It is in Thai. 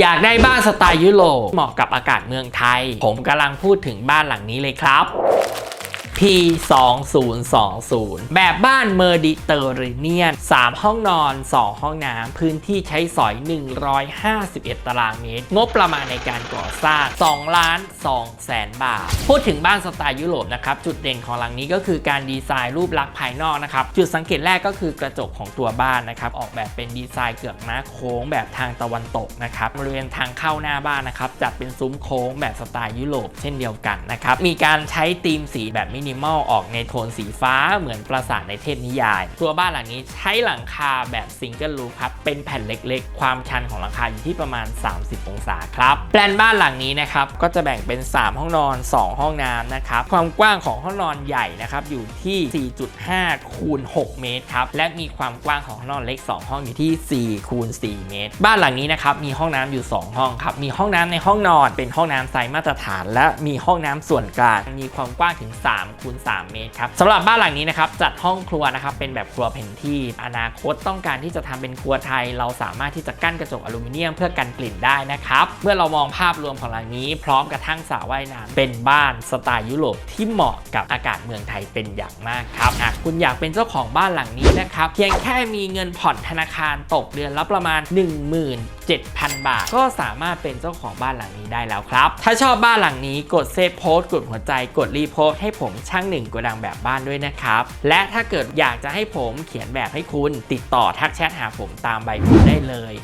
อยากได้บ้านสไตล์ยุโรปเหมาะกับอากาศเมืองไทย ผมกำลังพูดถึงบ้านหลังนี้เลยครับ P 2 0 2 0 แบบบ้านเมอร์ดิเตอร์เรเนียน 3 ห้องนอน 2 ห้องน้ำ พื้นที่ใช้สอย 151 ตารางเมตร งบประมาณในการก่อสร้าง 2 ล้าน 2 แสนบาท พูดถึงบ้านสไตล์ยุโรปนะครับ จุดเด่นของหลังนี้ก็คือการดีไซน์รูปลักษณ์ภายนอกนะครับ จุดสังเกตแรกก็คือกระจกของตัวบ้านนะครับ ออกแบบเป็นดีไซน์เกือกม้าโค้งแบบทางตะวันตกนะครับบริเวณทางเข้าหน้าบ้านนะครับจัดเป็นซุ้มโค้งแบบสไตล์ยุโรปเช่นเดียวกันนะครับ มีการใช้ธีมสีแบบมินิมอลออกในโทนสีฟ้าเหมือนปราสาทในเทพนิยาย ตัวบ้านหลังนี้ใช้หลังคาแบบซิงเกิลรูฟครับ เป็นแผ่นเล็กๆ ความชันของหลังคาอยู่ที่ประมาณ 30 องศาครับ แปลนบ้านหลังนี้นะครับ ก็จะแบ่งเป็น 3 ห้องนอน 2 ห้องน้ำนะครับ ความกว้างของห้องนอนใหญ่นะครับ อยู่ที่ 4.5 คูณ 6 เมตรครับ และมีความกว้างของห้องนอนเล็ก 2 ห้องอยู่ที่ 4 คูณ 4 เมตร บ้านหลังนี้นะครับ มีห้องน้ำอยู่ 2 ห้องครับ มีห้องน้ำในห้องนอน เป็นห้องน้ำไซส์มาตรฐาน และมีห้องน้ำส่วนกลาง มีความกว้างถึง 3คูณ3เมตรครับสำหรับบ้านหลังนี้นะครับจัดห้องครัวนะครับเป็นแบบครัวเพนที่อนาคตต้องการที่จะทำเป็นครัวไทย เราสามารถที่จะกั้นกระจกอลูมิเนียมเพื่อกันกลิ่นได้นะครับเมื่อเรามองภาพรวมของหลังนี้ พร้อมกระทั่งสระว่ายน้ำเป็นบ้านสไตล์ยุโรปที่เหมาะกับอากาศเมืองไทยเป็นอย่างมากครับหากคุณอยากเป็นเจ้าของบ้านหลังนี้นะครับเพียงแค่มีเงินผ่อนธนาคารตกเดือนละประมาณ 17,000 บาท ก็สามารถเป็นเจ้าของบ้านหลังนี้ได้แล้วครับ ถ้าชอบบ้านหลังนี้กดเซฟโพสต์กดหัวใจกดรีโพสต์ให้ผมช่างหนึ่งกดดังแบบบ้านด้วยนะครับ และถ้าเกิดอยากจะให้ผมเขียนแบบให้คุณติดต่อทักแชทหาผมตามใบพูดได้เลย